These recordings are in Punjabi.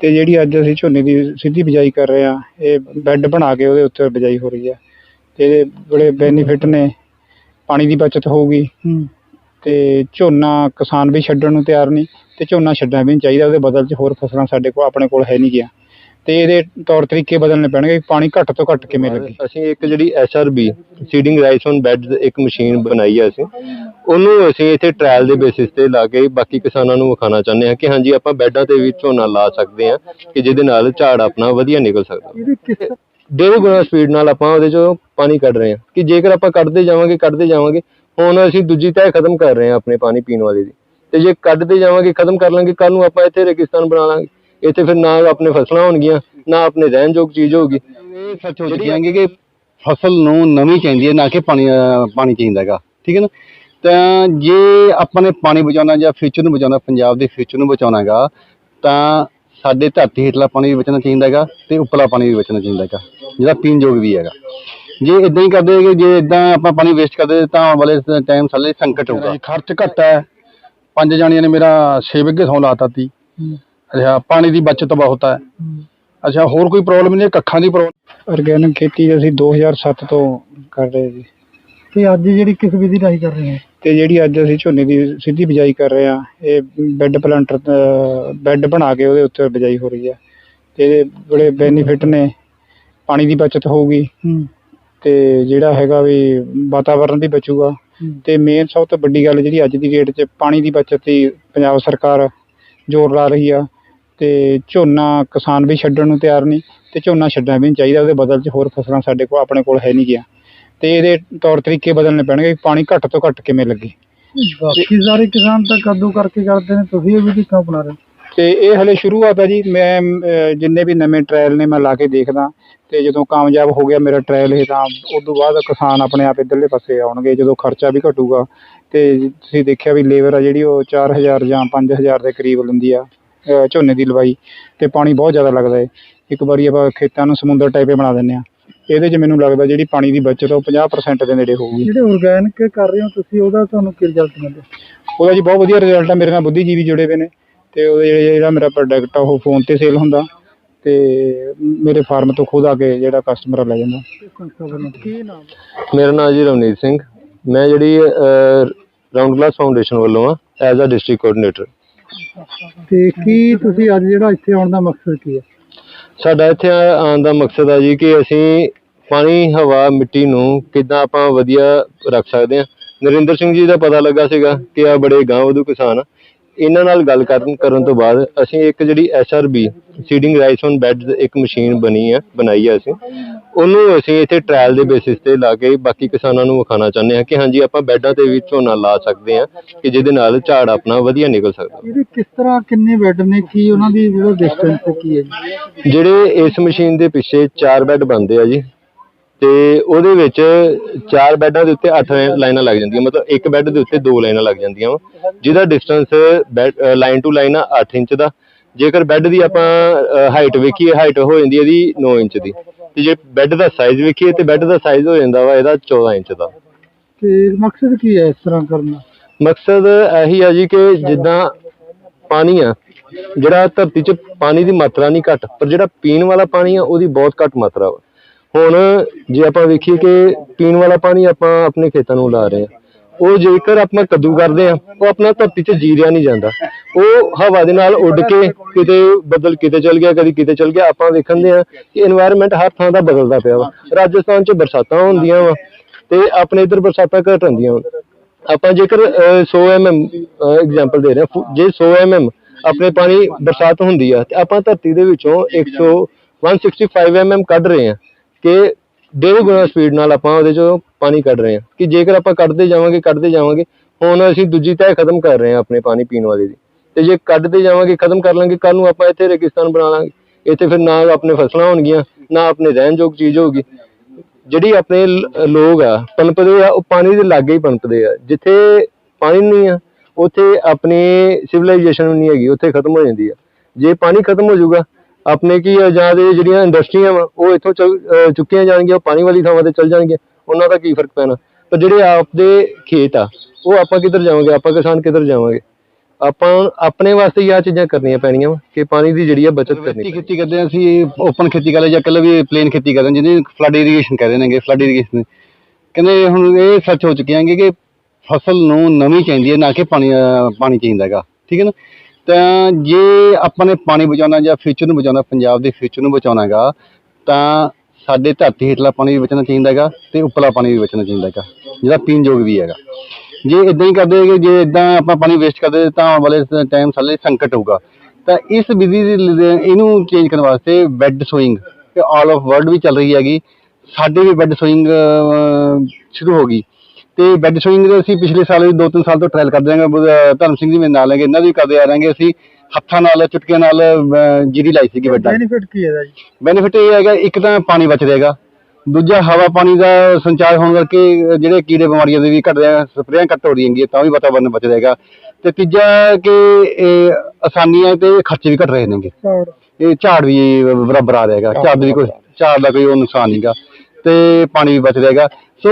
ਤੇ ਜਿਹੜੀ ਅੱਜ ਅਸੀਂ ਝੋਨੇ ਦੀ ਸਿੱਧੀ ਬਿਜਾਈ ਕਰ ਰਹੇ ਆ ਇਹ ਬੈੱਡ ਬਣਾ ਕੇ ਉਹਦੇ ਉੱਤੇ ਬਿਜਾਈ ਹੋ ਰਹੀ ਹੈ। ਤੇ ਇਹਦੇ ਬੜੇ ਬੈਨੀਫਿਟ ਨੇ ਪਾਣੀ ਦੀ ਬਚਤ ਹੋਊਗੀ। ਤੇ ਝੋਨਾ ਕਿਸਾਨ ਵੀ ਛੱਡਣ ਨੂੰ ਤਿਆਰ ਨਹੀਂ ਤੇ ਝੋਨਾ ਛੱਡਣਾ ਵੀ ਨਹੀਂ ਚਾਹੀਦਾ ਉਹਦੇ ਬਦਲ 'ਚ ਹੋਰ ਫਸਲਾਂ ਸਾਡੇ ਕੋਲ ਆਪਣੇ ਕੋਲ ਹੈ ਨਹੀਂ ਗਿਆ। ਤੇ ਇਹਦੇ ਤੌਰ ਤਰੀਕੇ ਬਦਲਣੇ ਪੈਣਗੇ ਵੀ ਪਾਣੀ ਘੱਟ ਤੋਂ ਘੱਟ ਕਿਵੇਂ ਲੱਗੇ। ਅਸੀਂ ਇੱਕ ਜਿਹੜੀ SRB seeding rice on bed ਇੱਕ ਮਸ਼ੀਨ ਬਣਾਈ ਹੈ ਅਸੀਂ ਉਹਨੂੰ ਅਸੀਂ ਇੱਥੇ ਟ੍ਰਾਇਲ ਦੇ ਬੇਸਿਸ ਤੇ ਲਾ ਕੇ ਬਾਕੀ ਕਿਸਾਨਾਂ ਨੂੰ ਵਿਖਾਉਣਾ ਚਾਹੁੰਦੇ ਹਾਂ ਕਿ ਹਾਂਜੀ ਆਪਾਂ ਬੈੱਡਾਂ ਤੇ ਵੀ ਝੋਨਾ ਲਾ ਸਕਦੇ ਹਾਂ ਕਿ ਜਿਹਦੇ ਨਾਲ ਝਾੜ ਆਪਣਾ ਵਧੀਆ ਨਿਕਲ ਸਕਦਾ। ਡੇਢ ਗੁਣਾ ਸਪੀਡ ਨਾਲ ਆਪਾਂ ਉਹਦੇ ਚੋਂ ਪਾਣੀ ਕੱਢ ਰਹੇ ਹਾਂ ਕਿ ਜੇਕਰ ਆਪਾਂ ਕੱਢਦੇ ਜਾਵਾਂਗੇ ਕੱਢਦੇ ਜਾਵਾਂਗੇ ਹੁਣ ਅਸੀਂ ਦੂਜੀ ਤਹਿ ਖਤਮ ਕਰ ਰਹੇ ਹਾਂ ਆਪਣੇ ਪਾਣੀ ਪੀਣ ਵਾਲੇ ਦੀ। ਤੇ ਜੇ ਕੱਢਦੇ ਜਾਵਾਂਗੇ ਖਤਮ ਕਰ ਲਾਂਗੇ ਕੱਲ ਨੂੰ ਆਪਾਂ ਇੱਥੇ ਰੇਗਿਸਤਾਨ ਬਣਾ ਲਾਂਗੇ। ਇੱਥੇ ਫਿਰ ਨਾ ਆਪਣੇ ਫਸਲਾਂ ਹੋਣਗੀਆਂ ਨਾ ਆਪਣੇ ਰਹਿਣ ਯੋਗ ਚੀਜ਼ ਹੋਊਗੀ। ਇਹ ਸੱਚ ਹੋ ਚੁੱਕਿਆਂਗੇ ਕਿ ਫਸਲ ਨੂੰ ਨਮੀ ਚਾਹੀਦੀ ਹੈ ਨਾ ਕਿ ਪਾਣੀ ਪਾਣੀ ਚਾਹੀਦਾ ਹੈਗਾ। ਠੀਕ ਹੈ ਨਾ? ਤਾਂ ਜੇ ਆਪਾਂ ਨੇ ਪਾਣੀ ਬਚਾਉਣਾ ਜਾਂ ਫਿਊਚਰ ਨੂੰ ਬਚਾਉਣਾ ਪੰਜਾਬ ਦੇ ਫਿਊਚਰ ਨੂੰ ਬਚਾਉਣਾ ਹੈਗਾ ਤਾਂ ਸਾਡੇ ਧਰਤੀ ਹੇਠਲਾ ਪਾਣੀ ਵੀ ਬਚਣਾ ਚਾਹੀਦਾ ਹੈਗਾ ਤੇ ਉੱਪਰਲਾ ਪਾਣੀ ਵੀ ਬਚਣਾ ਚਾਹੀਦਾ ਹੈਗਾ ਜਿਹੜਾ ਪੀਣ ਯੋਗ ਵੀ ਹੈਗਾ। ਜੇ ਇਦਾਂ ਹੀ ਕਰਦੇ ਕਿ ਜੇ ਇਦਾਂ ਆਪਾਂ ਪਾਣੀ ਵੇਸਟ ਕਰਦੇ ਤਾਂ ਆਉਣ ਵਾਲੇ ਟਾਈਮ ਸਾਲੇ ਸੰਕਟ ਹੋਊਗਾ। ਖਰਚ ਘੱਟ ਹੈ। ਪੰਜ ਜਾਣੀਆਂ ਨੇ ਮੇਰਾ 6 ਵਿਗੇ ਸੌ ਲਾਤਾ ਤੀ ਅੱਛਾ ਪਾਣੀ ਦੀ ਬਚਤ ਬਹੁਤ ਹੈ। ਅੱਛਾ ਹੋਰ ਕੋਈ ਪ੍ਰੋਬਲਮ ਨਹੀਂ ਹੈ, ਕੱਖਾਂ ਦੀ ਪ੍ਰੋਬਲਮ ਆਰਗੈਨਿਕ ਖੇਤੀ ਅਸੀਂ 2007 ਤੋਂ ਕਰ ਰਹੇ ਜੀ। ਤੇ ਅੱਜ ਜਿਹੜੀ ਕਿਸ ਵਿਧੀ ਰਾਹੀਂ ਕਰ ਰਹੇ ਹੋ? ਤੇ ਜਿਹੜੀ ਅੱਜ ਅਸੀਂ ਝੋਨੇ ਦੀ ਸਿੱਧੀ ਬਿਜਾਈ ਕਰ ਰਹੇ ਆ ਇਹ ਬੈੱਡ ਪਲਾਂਟਰ ਬੈੱਡ ਬਣਾ ਕੇ ਉਹਦੇ ਉੱਤੇ ਬਿਜਾਈ ਹੋ ਰਹੀ ਹੈ। ਤੇ ਇਹਦੇ ਬੜੇ ਬੈਨੀਫਿਟ ਨੇ ਪਾਣੀ ਦੀ ਬਚਤ ਹੋਊਗੀ। ਹੂੰ। ਤੇ ਜਿਹੜਾ ਹੈਗਾ ਵੀ ਵਾਤਾਵਰਣ ਵੀ ਬਚੂਗਾ। ਤੇ ਮੇਨ ਸਭ ਤੋਂ ਵੱਡੀ ਗੱਲ ਜਿਹੜੀ ਅੱਜ ਦੀ ਡੇਟ 'ਚ ਪਾਣੀ ਦੀ ਬਚਤ ਦੀ ਪੰਜਾਬ ਸਰਕਾਰ ਜ਼ੋਰ ਲਾ ਰਹੀ ਆ। ਤੇ ਝੋਨਾ ਕਿਸਾਨ ਵੀ ਛੱਡਣ ਨੂੰ ਤਿਆਰ ਨਹੀਂ ਤੇ ਝੋਨਾ ਛੱਡਣਾ ਵੀ ਨਹੀਂ ਚਾਹੀਦਾ ਉਹਦੇ ਬਦਲ 'ਚ ਹੋਰ ਫਸਲਾਂ ਸਾਡੇ ਕੋਲ ਆਪਣੇ ਕੋਲ ਹੈ ਨਹੀਂ ਗਿਆ। ਤੇ ਇਹਦੇ ਤੌਰ ਤਰੀਕੇ ਬਦਲਣੇ ਪੈਣਗੇ ਵੀ ਪਾਣੀ ਘੱਟ ਤੋਂ ਘੱਟ ਕਿਵੇਂ ਲੱਗੇ। ਬਾਕੀ ਸਾਰੇ ਕਿਸਾਨ ਤਾਂ ਕੱਦੂ ਕਰਕੇ ਕਰਦੇ ਨੇ ਤੁਸੀਂ ਇਹ ਵਿਧੀ ਕਿਉਂ ਅਪਣਾ ਰਹੇ? ਤੇ ਇਹ ਹਲੇ ਸ਼ੁਰੂਆਤ ਹੈ ਜੀ ਮੈਂ ਜਿੰਨੇ ਵੀ ਨਵੇਂ ਟ੍ਰਾਇਲ ਨੇ ਮੈਂ ਲਾ ਕੇ ਦੇਖਦਾ। ਤੇ ਜਦੋਂ ਕਾਮਯਾਬ ਹੋ ਗਿਆ ਮੇਰਾ ਟ੍ਰਾਇਲ ਇਹ ਤਾਂ ਉਸ ਤੋਂ ਬਾਅਦ ਕਿਸਾਨ ਆਪਣੇ ਆਪ ਇੱਧਰਲੇ ਪਾਸੇ ਆਉਣਗੇ ਜਦੋਂ ਖਰਚਾ ਵੀ ਘਟੂਗਾ। ਤੇ ਤੁਸੀਂ ਦੇਖਿਆ ਵੀ ਲੇਬਰ ਆ ਜਿਹੜੀ ਉਹ 4000 ਜਾਂ 5000 ਦੇ ਕਰੀਬ ਲੈਂਦੀ ਆ। ਝੋਨੇ ਦੀ ਲਵਾਈ ਤੇ ਪਾਣੀ ਬਹੁਤ ਜ਼ਿਆਦਾ ਲੱਗਦਾ ਹੈ। ਇੱਕ ਵਾਰੀ ਆਪਾਂ ਖੇਤਾਂ ਨੂੰ ਸਮੁੰਦਰ ਟਾਈਪੇ ਬਣਾ ਦਿੰਦੇ ਆ ਇਹਦੇ 'ਚ ਮੈਨੂੰ ਲੱਗਦਾ ਜਿਹੜੀ ਪਾਣੀ ਦੀ ਬਚਤ ਉਹ 50% ਦੇ ਨੇੜੇ ਹੋਊਗੀ। ਜਿਹੜੇ ਆਰਗੈਨਿਕ ਕਰ ਰਹੇ ਹੋ ਤੁਸੀਂ ਉਹਦਾ ਤੁਹਾਨੂੰ ਕੀ ਰਿਜ਼ਲਟ ਮਿਲਦਾ? ਉਹਦਾ ਜੀ ਬਹੁਤ ਵਧੀਆ ਰਿਜ਼ਲਟ ਆ। ਮੇਰੇ ਨਾਲ ਬੁੱਧੀਜੀਵੀ ਜੁੜੇ ਹੋਏ ਨੇ ਤੇ ਉਹ ਜਿਹੜਾ ਜਿਹੜਾ ਮੇਰਾ ਪ੍ਰੋਡਕਟ ਆ ਉਹ ਫੋਨ ਤੇ ਸੇਲ ਹੁੰਦਾ ਤੇ ਮੇਰੇ ਫਾਰਮ ਤੋਂ ਖੁਦ ਆ ਕੇ ਜਿਹੜਾ ਕਸਟਮਰ ਲੈ ਜਾਂਦਾ। ਕੀ ਨਾਮ? ਮੇਰਾ ਨਾਮ ਜੀ ਰਵਨੀਤ ਸਿੰਘ। ਮੈਂ ਜਿਹੜੀ ਰਾਉਂਡ ਗਲਾਸ ਫਾਊਂਡੇਸ਼ਨ ਵੱਲੋਂ ਆ ਐਜ਼ ਅ ਡਿਸਟ੍ਰਿਕਟ ਕੋਆਰਡੀਨੇਟਰ ਤੇ ਕੀ ਤੁਸੀਂ ਅੱਜ ਜਿਹੜਾ ਇੱਥੇ ਆਉਣ ਦਾ ਮਕਸਦ ਕੀ ਹੈ? ਸਾਡਾ ਇੱਥੇ ਆਉਣ ਦਾ ਮਕਸਦ ਆ ਜੀ ਕਿ ਅਸੀਂ ਪਾਣੀ, ਹਵਾ, ਮਿੱਟੀ ਨੂੰ ਕਿੱਦਾਂ ਆਪਾਂ ਵਧੀਆ ਰੱਖ ਸਕਦੇ ਹਾਂ। ਨਰਿੰਦਰ ਸਿੰਘ ਜੀ ਦਾ ਪਤਾ ਲੱਗਾ ਸੀਗਾ ਕਿ ਆ ਬੜੇ ਗਾਂਵ ਵਧੂ ਕਿਸਾਨ ਆ। ਇਹਨਾਂ ਨਾਲ ਗੱਲ ਕਰਨ ਕਰਨ ਤੋਂ ਬਾਅਦ ਅਸੀਂ ਇੱਕ ਜਿਹੜੀ SRB seeding rice on bed ਇੱਕ ਮਸ਼ੀਨ ਬਣੀ ਆ ਬਣਾਈ ਆ ਅਸੀਂ। ਉਹਨੂੰ ਅਸੀਂ ਇੱਥੇ ਟ੍ਰਾਇਲ ਦੇ ਬੇਸਿਸ ਤੇ ਲਾ ਕੇ ਬਾਕੀ ਕਿਸਾਨਾਂ ਨੂੰ ਵਿਖਾਉਣਾ ਚਾਹੁੰਦੇ ਹਾਂ ਕਿ ਹਾਂਜੀ ਆਪਾਂ ਬੈੱਡਾਂ ਤੇ ਵੀ ਝੋਨਾ ਲਾ ਸਕਦੇ ਹਾਂ ਕਿ ਜਿਹਦੇ ਨਾਲ ਝਾੜ ਆਪਣਾ ਵਧੀਆ ਨਿਕਲ ਸਕਦਾ। ਇਹਦੇ ਕਿਸ ਤਰ੍ਹਾਂ ਕਿੰਨੇ ਬੈੱਡ ਨੇ? ਕੀ ਉਹਨਾਂ ਦੀ ਜਿਹੜਾ ਡਿਸਟੈਂਸ ਕੀ ਹੈ ਜੀ? ਜਿਹੜੇ ਇਸ ਮਸ਼ੀਨ ਦੇ ਪਿੱਛੇ ਚਾਰ ਬੈੱਡ ਬਣਦੇ ਆ ਜੀ। ਤੇ ਉਹਦੇ ਵਿੱਚ ਚਾਰ ਬੈੱਡਾਂ ਦੇ ਉੱਤੇ 8 ਲਾਈਨਾਂ ਲੱਗ ਜਾਂਦੀਆਂ ਮਤਲਬ ਇੱਕ ਬੈੱਡ ਦੇ ਉੱਤੇ ਦੋ ਲਾਈਨਾਂ ਲੱਗ ਜਾਂਦੀਆਂ ਜਿਹਦਾ ਡਿਸਟੈਂਸ ਲਾਈਨ ਟੂ ਲਾਈਨ ਆ 8 ਇੰਚ ਦਾ। ਜੇਕਰ ਬੈੱਡ ਦੀ ਆਪਾਂ ਹਾਈਟ ਵੇਖੀਏ ਹਾਈਟ ਹੋ ਜਾਂਦੀ ਹੈ ਇਹਦੀ 9 ਇੰਚ ਦੀ। ਤੇ ਜੇ ਬੈੱਡ ਦਾ ਸਾਈਜ਼ ਵੇਖੀਏ ਤੇ ਬੈੱਡ ਦਾ ਸਾਈਜ਼ ਹੋ ਜਾਂਦਾ ਵਾ ਇਹਦਾ 14 ਇੰਚ ਦਾ। ਤੇ ਮਕਸਦ ਕੀ ਹੈ ਇਸ ਤਰ੍ਹਾਂ ਕਰਨ ਦਾ? ਮਕਸਦ ਇਹੀ ਆ ਜੀ ਕਿ ਜਿੱਦਾਂ ਪਾਣੀ ਆ ਜਿਹੜਾ ਧਰਤੀ 'ਚ ਪਾਣੀ ਦੀ ਮਾਤਰਾ ਨਹੀਂ ਘੱਟ ਪਰ ਜਿਹੜਾ ਪੀਣ ਵਾਲਾ ਪਾਣੀ ਆ ਉਹਦੀ ਬਹੁਤ ਘੱਟ ਮਾਤਰਾ ਵਾ। ਹੁਣ ਜੇ ਆਪਾਂ ਵੇਖੀਏ ਕਿ ਪੀਣ ਵਾਲਾ ਪਾਣੀ ਆਪਾਂ ਆਪਣੇ ਖੇਤਾਂ ਨੂੰ ਲਾ ਰਹੇ ਆ ਉਹ ਜੇਕਰ ਆਪਾਂ ਕੱਦੂ ਕਰਦੇ ਆ ਉਹ ਆਪਣਾ ਧਰਤੀ 'ਚ ਜੀਰਿਆ ਨਹੀਂ ਜਾਂਦਾ। ਉਹ ਹਵਾ ਦੇ ਨਾਲ ਉੱਡ ਕੇ ਕਿਤੇ ਬਦਲ ਕਿਤੇ ਚਲ ਗਿਆ, ਕਦੀ ਕਿਤੇ ਚਲ ਗਿਆ। ਆਪਾਂ ਵੇਖਦੇ ਆ ਕਿ এনवायरमेंट ਹਰ ਥਾਂ ਦਾ ਬਦਲਦਾ ਪਿਆ ਵਾ। ਰਾਜਸਥਾਨ 'ਚ ਬਰਸਾਤਾਂ ਹੁੰਦੀਆਂ ਵਾ ਤੇ ਆਪਣੇ ਇਧਰ ਬਰਸਾਤਾਂ ਘਟ ਹੁੰਦੀਆਂ ਆਪਾਂ ਜੇਕਰ 100 ਐਮਐਮ ਐਗਜ਼ਾਮਪਲ ਦੇ ਰਹੇ ਆ ਜੇ 100 ਐਮਐਮ ਆਪਣੇ ਪਾਣੀ ਬਰਸਾਤ ਹੁੰਦੀ ਆ, ਤੇ ਆਪਾਂ ਧਰਤੀ ਦੇ ਵਿੱਚੋਂ 100 165 ਐਮਐਮ ਕੱਢ ਰਹੇ ਆ ਕਿ ਡੇਢ ਗੁਣਾ ਸਪੀਡ ਨਾਲ ਆਪਾਂ ਉਹਦੇ ਚੋਂ ਪਾਣੀ ਕੱਢ ਰਹੇ ਹਾਂ। ਕਿ ਜੇਕਰ ਆਪਾਂ ਕੱਢਦੇ ਜਾਵਾਂਗੇ ਕੱਢਦੇ ਜਾਵਾਂਗੇ, ਹੁਣ ਅਸੀਂ ਦੂਜੀ ਤਹਿ ਖਤਮ ਕਰ ਰਹੇ ਹਾਂ ਆਪਣੇ ਪਾਣੀ ਪੀਣ ਵਾਲੇ ਦੀ। ਤੇ ਜੇ ਕੱਢਦੇ ਜਾਵਾਂਗੇ, ਖਤਮ ਕਰ ਲਾਂਗੇ ਕੱਲ ਨੂੰ ਆਪਾਂ ਇੱਥੇ ਰੇਗਿਸਤਾਨ ਬਣਾ ਲਾਂਗੇ। ਇੱਥੇ ਫਿਰ ਨਾ ਆਪਣੇ ਫਸਲਾਂ ਹੋਣਗੀਆਂ, ਨਾ ਆਪਣੇ ਰਹਿਣ ਯੋਗ ਚੀਜ਼ ਹੋਊਗੀ। ਜਿਹੜੀ ਆਪਣੇ ਲੋਕ ਆ, ਪਨਪਦੇ ਆ, ਉਹ ਪਾਣੀ ਦੇ ਲਾਗੇ ਹੀ ਪਨਪਦੇ ਆ। ਜਿੱਥੇ ਪਾਣੀ ਨਹੀਂ ਆ, ਉੱਥੇ ਆਪਣੀ ਸਿਵਲਾਈਜੇਸ਼ਨ ਨਹੀਂ ਹੈਗੀ, ਉੱਥੇ ਖਤਮ ਹੋ ਜਾਂਦੀ ਆ। ਜੇ ਪਾਣੀ ਖਤਮ ਹੋ ਜਾਊਗਾ ਆਪਣੇ ਕੀ ਆ ਜਾਂ ਦੇ ਜਿਹੜੀਆਂ ਇੰਡਸਟਰੀਆਂ ਵਾ ਉਹ ਇੱਥੋਂ ਚੁੱਕੀਆਂ ਜਾਣਗੀਆਂ ਪਾਣੀ ਵਾਲੀ ਥਾਵਾਂ ਤੇ ਚੱਲ ਜਾਣਗੀਆਂ ਉਹਨਾਂ ਦਾ ਕੀ ਫ਼ਰਕ ਪੈਣਾ? ਪਰ ਜਿਹੜੇ ਆਪਦੇ ਖੇਤ ਆ ਉਹ ਆਪਾਂ ਕਿੱਧਰ ਜਾਵਾਂਗੇ? ਆਪਾਂ ਕਿਸਾਨ ਕਿੱਧਰ ਜਾਵਾਂਗੇ? ਆਪਾਂ ਆਪਣੇ ਵਾਸਤੇ ਹੀ ਆ ਚੀਜ਼ਾਂ ਕਰਨੀਆਂ ਪੈਣੀਆਂ ਵਾ ਕਿ ਪਾਣੀ ਦੀ ਜਿਹੜੀ ਆ ਬਚਤ ਕਰਨੀ। ਖੇਤੀ ਕਰਦੇ ਹਾਂ ਅਸੀਂ ਓਪਨ ਖੇਤੀ ਕਰਦੇ ਜਾਂ ਕੱਲ ਵੀ ਪਲੇਨ ਖੇਤੀ ਕਰਦੇ ਹਾਂ ਜਿਹਨੂੰ ਫਲੱਡ ਇਰੀਗੇਸ਼ਨ ਕਹਿੰਦੇ ਨੇਗੇ ਫਲੱਡ ਇਰੀਗੇਸ਼ਨ ਕਹਿੰਦੇ ਹੁਣ ਇਹ ਸੱਚ ਹੋ ਚੁੱਕਿਆ ਕਿ ਫਸਲ ਨੂੰ ਨਮੀ ਚਾਹੀਦੀ ਹੈ ਨਾ ਕਿ ਪਾਣੀ ਪਾਣੀ ਚਾਹੀਦਾ ਹੈਗਾ। ਠੀਕ ਹੈ ਨਾ? ਤਾਂ ਜੇ ਆਪਾਂ ਨੇ ਪਾਣੀ ਬਚਾਉਣਾ ਜਾਂ ਫਿਊਚਰ ਨੂੰ ਬਚਾਉਣਾ, ਪੰਜਾਬ ਦੇ ਫਿਊਚਰ ਨੂੰ ਬਚਾਉਣਾ ਹੈਗਾ, ਤਾਂ ਸਾਡੇ ਧਰਤੀ ਹੇਠਲਾ ਪਾਣੀ ਵੀ ਬਚਣਾ ਚਾਹੀਦਾ ਹੈਗਾ ਤੇ ਉੱਪਰਲਾ ਪਾਣੀ ਵੀ ਬਚਣਾ ਚਾਹੀਦਾ ਹੈਗਾ, ਜਿਹੜਾ ਪੀਣ ਯੋਗ ਵੀ ਹੈਗਾ। ਜੇ ਇਦਾਂ ਹੀ ਕਰਦੇ ਕਿ ਜੇ ਇਦਾਂ ਆਪਾਂ ਪਾਣੀ ਵੇਸਟ ਕਰਦੇ ਤਾਂ ਆਉਣ ਵਾਲੇ ਟਾਈਮ ਸਾਲੇ ਸੰਕਟ ਹੋਊਗਾ। ਤਾਂ ਇਸ ਵਿਧੀ ਦੀ ਇਹਨੂੰ ਚੇਂਜ ਕਰਨ ਵਾਸਤੇ ਬੈੱਡ ਸੋਇੰਗ ਇਹ ਆਲ ਆਫ ਵਰਲਡ ਵੀ ਚੱਲ ਰਹੀ ਹੈਗੀ। ਸਾਡੇ ਵੀ ਬੈੱਡ ਸੋਇੰਗ ਸ਼ੁਰੂ ਹੋ ਗਈ। ਤੇ ਬੈੱਡ ਸੋਇੰਗ ਦੇ ਅਸੀਂ ਪਿਛਲੇ ਸਾਲ ਵੀ ਦੋ ਤਿੰਨ ਸਾਲ ਤੋਂ ਟ੍ਰਾਇਲ ਕਰਦੇ ਆਂਗੇ ਅਹ ਧਰਮ ਸਿੰਘ ਜੀ ਮੇਰੇ ਨਾਲ ਹੈਗੇ ਇਹਨਾਂ ਦੀ ਕਰਦੇ ਆ ਰਾਂਗੇ ਅਸੀਂ ਹੱਥਾਂ ਨਾਲ ਚੁਟਕੀਆਂ ਨਾਲ ਜੀਰੀ ਲਾਈ ਸੀਗੀ 'ਚ। ਬੈਨੀਫਿਟ ਕੀ ਹੈ ਇਹਦਾ ਜੀ? ਬੈਨੀਫਿਟ ਇਹ ਹੈਗਾ ਇੱਕ ਤਾਂ ਪਾਣੀ ਬਚ ਜਾਏਗਾ ਦੂਜਾ ਹਵਾ ਪਾਣੀ ਦਾ ਸੰਚਾਰ ਹੋਣ ਕਰਕੇ ਜਿਹੜੇ ਕੀੜੇ ਬਿਮਾਰੀਆਂ ਦੇ ਵੀ ਘਟ ਰਿਹਾ ਸਪਰੇਆਂ ਘੱਟ ਹੋ ਰਹੀਆਂ ਤਾਂ ਵੀ ਵਾਤਾਵਰਨ ਬਚ ਜਾਏਗਾ ਤੇ ਤੀਜਾ ਕਿ ਇਹ ਆਸਾਨੀਆਂ ਤੇ ਖਰਚੇ ਵੀ ਘਟ ਰਹੇ ਨੇਗੇ। ਝਾੜ ਇਹ ਝਾੜ ਵੀ ਬਰਾਬਰ ਆ ਜਾਏਗਾ ਝਾੜ ਦੀ ਕੋਈ ਝਾੜ ਦਾ ਕੋਈ ਉਹ ਨੁਕਸਾਨ ਨਹੀਂਗਾ। ਤੇ ਪਾਣੀ ਵੀ ਬਚ ਜਾਏਗਾ ਸੋ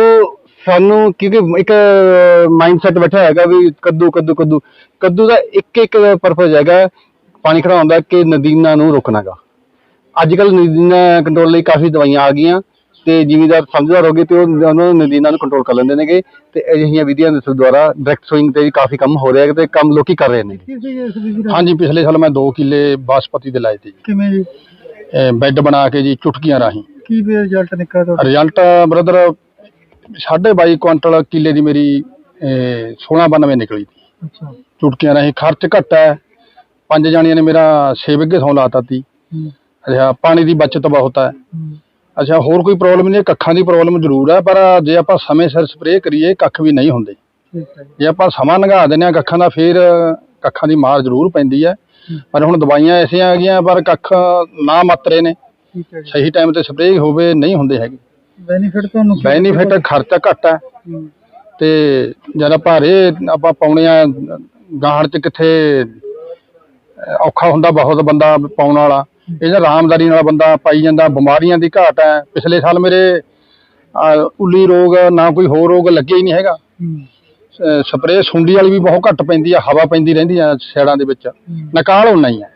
ਸਾਨੂੰ ਕਿਉਂਕਿ ਇੱਕ ਮਾਈਂਡ ਸੈਟ ਬੈਠਾ ਹੈਗਾ ਵੀ ਕੱਦੂ ਕੱਦੂ ਕੱਦੂ। ਕੱਦੂ ਦਾ ਇੱਕ ਇੱਕ ਪਰਪਸ ਹੈਗਾ ਪਾਣੀ ਖੜਾਉਣ ਦਾ ਕਿ ਨਦੀਨਾਂ ਨੂੰ ਰੋਕਣਾਗਾ ਅੱਜ ਕੱਲ ਨਦੀਨਾਂ ਕੰਟਰੋਲ ਲਈ ਕਾਫੀ ਦਵਾਈਆਂ ਆ ਗਈਆਂ ਤੇ ਜ਼ਿਮੀਦਾਰ ਸਮਝਦਾਰ ਹੋ ਗਏ ਤੇ ਉਹ ਉਹਨਾਂ ਨੂੰ ਨਦੀਨਾਂ ਨੂੰ ਕੰਟਰੋਲ ਕਰ ਲੈਂਦੇ ਨੇਗੇ ਤੇ ਅਜਿਹੀਆਂ ਵਿਧੀਆਂ ਦੇ ਦੁਆਰਾ ਡਾਇਰੈਕਟ ਸੋਇੰਗ ਤੇ ਵੀ ਕਾਫੀ ਕੰਮ ਹੋ ਰਿਹਾ ਹੈ ਤੇ ਕੰਮ ਲੋਕੀ ਕਰ ਰਹੇ ਨੇ ਹਾਂਜੀ ਪਿਛਲੇ ਸਾਲ ਮੈਂ 2 ਕਿੱਲੇ ਬਾਸਪਤੀ ਦੇ ਲਾਏ ਤੇ ਕਿਵੇਂ ਜੀ? ਬੈੱਡ ਬਣਾ ਕੇ ਜੀ ਚੁਟਕੀਆਂ ਰਾਹੀਂ। ਕੀ ਰਿਜ਼ਲਟ ਨਿਕਲਿਆ ਤੁਹਾਡਾ? ਰਿਜ਼ਲਟ ਬ੍ਰਦਰ 22 ਕੁਇੰਟਲ ਕਿੱਲੇ ਦੀ ਮੇਰੀ ਇਹ, 1692 ਨਿਕਲੀ ਅੱਛਾ। ਚੁਟਕੀਆਂ ਰਾਹੀਂ ਖਰਚ ਘੱਟ ਹੈ। ਪੰਜ ਜਾਣੀਆਂ ਨੇ ਮੇਰਾ 6 ਵਿੱਗੇ ਸੌ ਲਾਤਾ ਤੀ ਅੱਛਾ ਪਾਣੀ ਦੀ ਬਚਤ ਬਹੁਤ ਹੈ। ਅੱਛਾ ਹੋਰ ਕੋਈ ਪ੍ਰੋਬਲਮ ਨਹੀਂ ਕੱਖਾਂ ਦੀ ਪ੍ਰੋਬਲਮ ਜ਼ਰੂਰ ਹੈ ਪਰ ਜੇ ਆਪਾਂ ਸਮੇਂ ਸਿਰ ਸਪਰੇਅ ਕਰੀਏ ਕੱਖ ਵੀ ਨਹੀਂ ਹੁੰਦੇ। ਠੀਕ ਹੈ ਜੀ। ਆਪਾਂ ਸਮਾਂ ਲੰਘਾ ਦਿੰਦੇ ਹਾਂ ਕੱਖਾਂ ਦਾ ਫਿਰ ਕੱਖਾਂ ਦੀ ਮਾਰ ਜ਼ਰੂਰ ਪੈਂਦੀ ਹੈ। ਪਰ ਹੁਣ ਦਵਾਈਆਂ ਐਸੀਆਂ ਆ ਗਈਆਂ ਪਰ ਕੱਖ ਨਾ ਮਾਤਰੇ ਨੇ। ਸਹੀ ਟਾਈਮ ਤੇ ਸਪਰੇਅ ਹੋਵੇ ਨਹੀਂ ਹੁੰਦੇ ਹੈਗੇ। ਬੈਨੀਫਿਟ ਤੁਹਾਨੂੰ ਕੀ ਬੈਨੀਫਿਟ ਖਰਚਾ ਘੱਟ ਹੈ। ਹੂੰ, ਤੇ ਜਦ ਆਪਾਂ ਰੇ ਆਪਾਂ ਪਾਉਣੇ ਆ ਗਾਹਣ ਚ ਕਿੱਥੇ ਅਹ ਔਖਾ ਹੁੰਦਾ ਬਹੁਤ ਬੰਦਾ ਪਾਉਣ ਵਾਲਾ। ਇਹ ਤਾਂ ਆਰਾਮਦਾਰੀ ਨਾਲ ਬੰਦਾ ਪਾਈ ਜਾਂਦਾ ਬਿਮਾਰੀਆਂ ਦੀ ਘਾਟ ਹੈ। ਪਿਛਲੇ ਸਾਲ ਮੇਰੇ ਅਹ, ਉੱਲੀ ਰੋਗ ਨਾ ਕੋਈ ਹੋਰ ਰੋਗ ਲੱਗਿਆ ਹੀ ਨਹੀਂ ਹੈਗਾ। ਹੂੰ, ਸਪਰੇਅ ਸੁੰਡੀ ਵਾਲੀ ਵੀ ਬਹੁਤ ਘੱਟ ਪੈਂਦੀ ਆ ਹਵਾ ਪੈਂਦੀ ਰਹਿੰਦੀ ਆ ਸਿਆੜਾਂ ਦੇ ਵਿੱਚ। ਨਕਾਲ ਹੋਣਾ ਹੀ ਹੈ